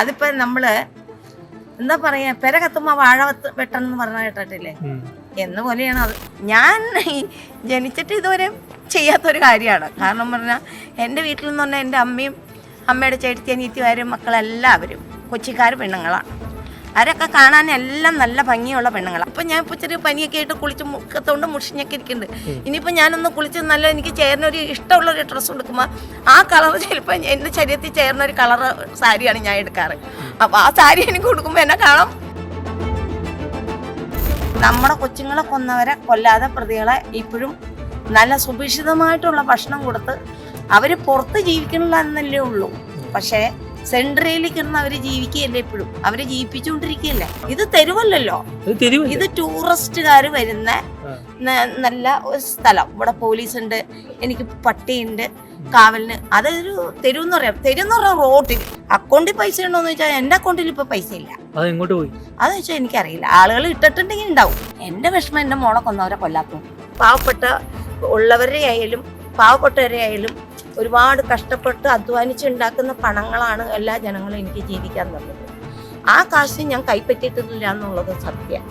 അതിപ്പോ നമ്മൾ എന്താ പറയാ പെര കത്തുമ്പോ വാഴ വെട്ടെന്ന് പറഞ്ഞ കേട്ടിട്ടില്ലേ. എന്ന പോലെയാണ് അത്. ഞാൻ ജനിച്ചിട്ട് ഇതുവരെ ചെയ്യാത്തൊരു കാര്യമാണ്. കാരണം പറഞ്ഞാൽ എന്റെ വീട്ടിൽ നിന്ന് പറഞ്ഞാൽ എന്റെ അമ്മയും അമ്മയുടെ ചേട്ടത്തി അനിയത്തിമാരും മക്കളെല്ലാവരും കൊച്ചിക്കാർ പെണ്ണുങ്ങളാണ്. അവരൊക്കെ കാണാൻ എല്ലാം നല്ല ഭംഗിയുള്ള പെണ്ണുങ്ങളാണ് അപ്പം ഞാൻ ഇപ്പോൾ ചെറിയ പനിയൊക്കെ ആയിട്ട് കുളിച്ച് മുക്കത്തോണ്ട് മുഷിഞ്ഞൊക്കെ ഇരിക്കുന്നുണ്ട്. ഇനിയിപ്പോൾ ഞാനൊന്ന് കുളിച്ച് നല്ല എനിക്ക് ചേർന്നൊരു ഇഷ്ടമുള്ള ഒരു ഡ്രസ്സ് കൊടുക്കുമ്പോ ആ കളർ ചിലപ്പോൾ എന്റെ ശരീരത്തിൽ ചേർന്ന ഒരു കളർ സാരിയാണ് ഞാൻ എടുക്കാറ്. അപ്പോൾ ആ സാരി എനിക്ക് കൊടുക്കുമ്പോൾ എന്നെ കാണാം. നമ്മുടെ കൊച്ചുങ്ങളെ കൊന്നവരെ കൊല്ലാതെ പ്രതികളെ ഇപ്പോഴും നല്ല സുഭിക്ഷിതമായിട്ടുള്ള ഭക്ഷണം കൊടുത്ത് അവർ പുറത്ത് ജീവിക്കണില്ല എന്നല്ലേ ഉള്ളൂ. പക്ഷേ സെൻട്രയിൽ കിടന്ന് അവർ ജീവിക്കുകയല്ലേ എപ്പോഴും അവർ ജീവിപ്പിച്ചുകൊണ്ടിരിക്കുകയല്ലേ? ഇത് തെരുവല്ലല്ലോ. ഇത് ടൂറിസ്റ്റുകാർ വരുന്ന. നല്ല ഒരു സ്ഥലം. ഇവിടെ പോലീസ് ഉണ്ട് എനിക്ക് പട്ടിയുണ്ട് കാവലിന്. അതൊരു തെരുവെന്ന് പറയാം. തെരുവെന്ന് പറയാം റോഡിൽ അക്കൗണ്ടിൽ പൈസ ഉണ്ടോന്ന് വെച്ചാൽ എന്റെ അക്കൗണ്ടിൽ ഇപ്പൊ പൈസ ഇല്ല. അത് എങ്ങോട്ട് പോയി? അതെന്ന് വെച്ചാൽ എനിക്കറിയില്ല. ആളുകൾ ഇട്ടിട്ടുണ്ടെങ്കിൽ ഉണ്ടാവും എന്റെ വിഷമം എന്റെ മോളെ കൊന്നവരെ കൊല്ലാത്തു പാവപ്പെട്ട ഉള്ളവരെ ആയാലും പാവപ്പെട്ടവരെ ആയാലും ഒരുപാട് കഷ്ടപ്പെട്ട് അധ്വാനിച്ചുണ്ടാക്കുന്ന പണങ്ങളാണ് എല്ലാ ജനങ്ങളും എനിക്ക് ജീവിക്കാൻ തന്നത്. ആ കാശ് ഞാൻ കൈപ്പറ്റിയിട്ടില്ല എന്നുള്ളത് സത്യം.